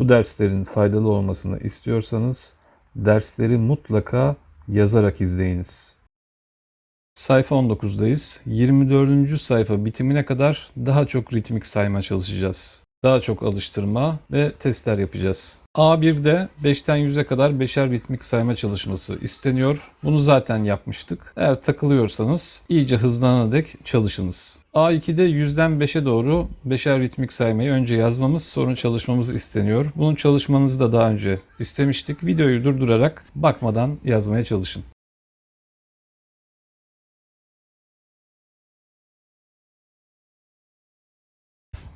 Bu derslerin faydalı olmasını istiyorsanız dersleri mutlaka yazarak izleyiniz. Sayfa 19'dayız. 24. sayfa bitimine kadar daha çok ritmik sayma çalışacağız. Daha çok alıştırma ve testler yapacağız. A1'de 5'ten 100'e kadar 5'er ritmik sayma çalışması isteniyor. Bunu zaten yapmıştık. Eğer takılıyorsanız iyice hızlanana dek çalışınız. A2'de 100'den 5'e doğru 5'er ritmik saymayı önce yazmamız sonra çalışmamız isteniyor. Bunun çalışmanızı da daha önce istemiştik. Videoyu durdurarak bakmadan yazmaya çalışın.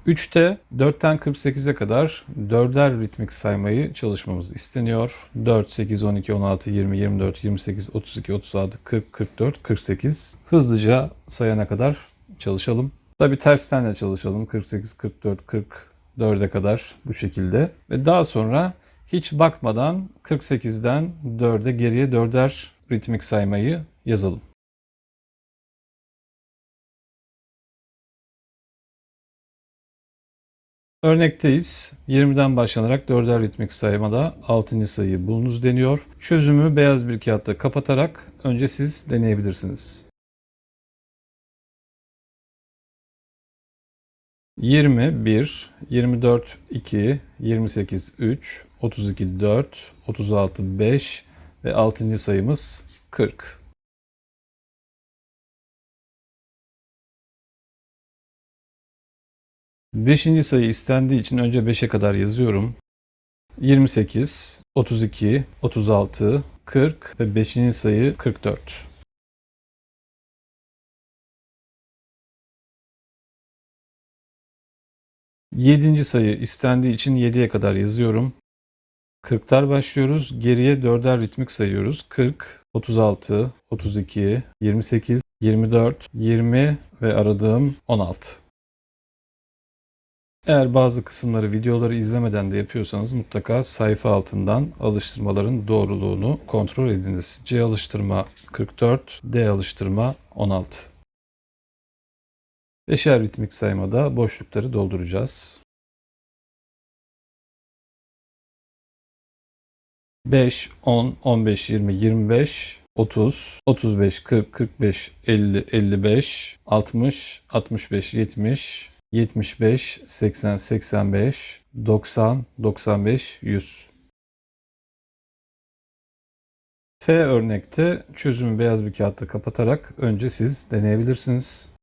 3'te 4'ten 48'e kadar 4'er ritmik saymayı çalışmamız isteniyor. 4, 8, 12, 16, 20, 24, 28, 32, 36, 40, 44, 48. Hızlıca sayana kadar çalışalım. Tabi tersten de çalışalım. 48, 44, 44'e kadar bu şekilde. Ve daha sonra hiç bakmadan 48'den 4'e geriye 4'er ritmik saymayı yazalım. Örnekteyiz. 20'den başlanarak 4'er ritmik saymada 6. sayıyı bulunuz deniyor. Çözümü beyaz bir kağıtta kapatarak önce siz deneyebilirsiniz. 20 1, 24 2, 28 3, 32 4, 36 5 ve 6. sayımız 40. Beşinci sayı istendiği için önce 5'e kadar yazıyorum. 28, 32, 36, 40 ve 5. sayı 44. Yedinci sayı istendiği için 7'ye kadar yazıyorum. 40'tar başlıyoruz. Geriye 4'er ritmik sayıyoruz. 40, 36, 32, 28, 24, 20 ve aradığım 16. Eğer bazı kısımları videoları izlemeden de yapıyorsanız mutlaka sayfa altından alıştırmaların doğruluğunu kontrol ediniz. C alıştırma 44, D alıştırma 16. Beşer ritmik saymada boşlukları dolduracağız. 5, 10, 15, 20, 25, 30, 35, 40, 45, 50, 55, 60, 65, 70, 75, 80, 85, 90, 95, 100. F örnekte çözümü beyaz bir kağıtta kapatarak önce siz deneyebilirsiniz.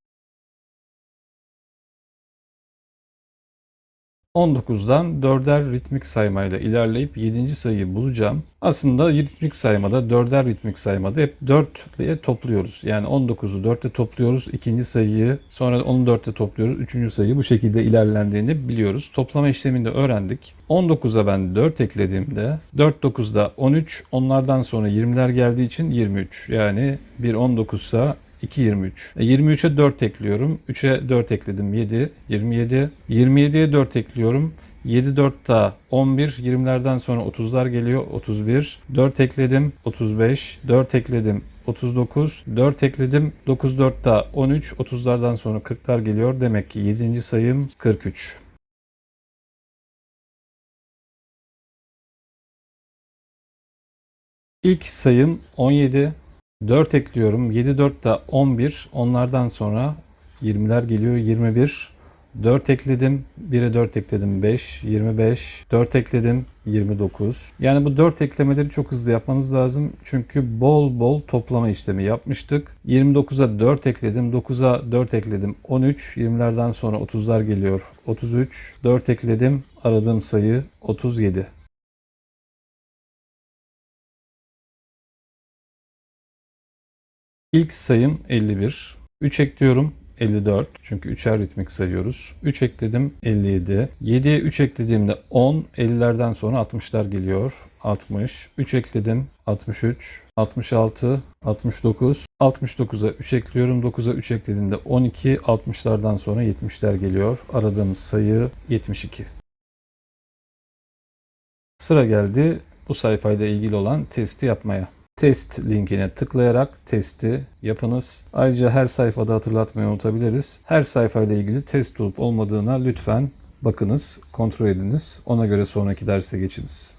19'dan 4'er ritmik saymayla ilerleyip 7. sayıyı bulacağım. Aslında ritmik saymada 4'er ritmik saymada hep 4 diye topluyoruz. Yani 19'u 4'te topluyoruz. ikinci sayıyı sonra onu 4'te topluyoruz. Üçüncü sayı bu şekilde ilerlendiğini biliyoruz. Toplama işlemini de öğrendik. 19'a ben 4 eklediğimde 4 9'da 13 onlardan sonra 20'ler geldiği için 23. Yani bir 19 ise 2 23. E, 23'e 4 ekliyorum. 3'e 4 ekledim. 7 27. 27'ye 4 ekliyorum. 7 4 daha 11 20'lerden sonra 30'lar geliyor. 31 4 ekledim. 35 4 ekledim. 39 4 ekledim. 9 4 daha 13 30'lardan sonra 40'lar geliyor. Demek ki 7. sayım 43 İlk sayım 17 4 ekliyorum. 7 4 da 11. Onlardan sonra 20'ler geliyor. 21. 4 ekledim. 1'e 4 ekledim 5, 25. 4 ekledim 29. Yani bu 4 eklemeleri çok hızlı yapmanız lazım. Çünkü bol bol toplama işlemi yapmıştık. 29'a 4 ekledim. 9'a 4 ekledim 13. 20'lerden sonra 30'lar geliyor 33. 4 ekledim. Aradığım sayı 37. İlk sayım 51. 3 ekliyorum 54. Çünkü 3'er ritmik sayıyoruz. 3 ekledim 57. 7'ye 3 eklediğimde 10. 50'lerden sonra 60'lar geliyor. 60. 3 ekledim 63. 66. 69. 69'a 3 ekliyorum. 9'a 3 eklediğimde 12. 60'lardan sonra 70'ler geliyor. Aradığımız sayı 72. Sıra geldi bu sayfayla ilgili olan testi yapmaya. Test linkine tıklayarak testi yapınız. Ayrıca her sayfada hatırlatmayı unutabiliriz. Her sayfayla ilgili test olup olmadığına lütfen bakınız, kontrol ediniz. Ona göre sonraki derse geçiniz.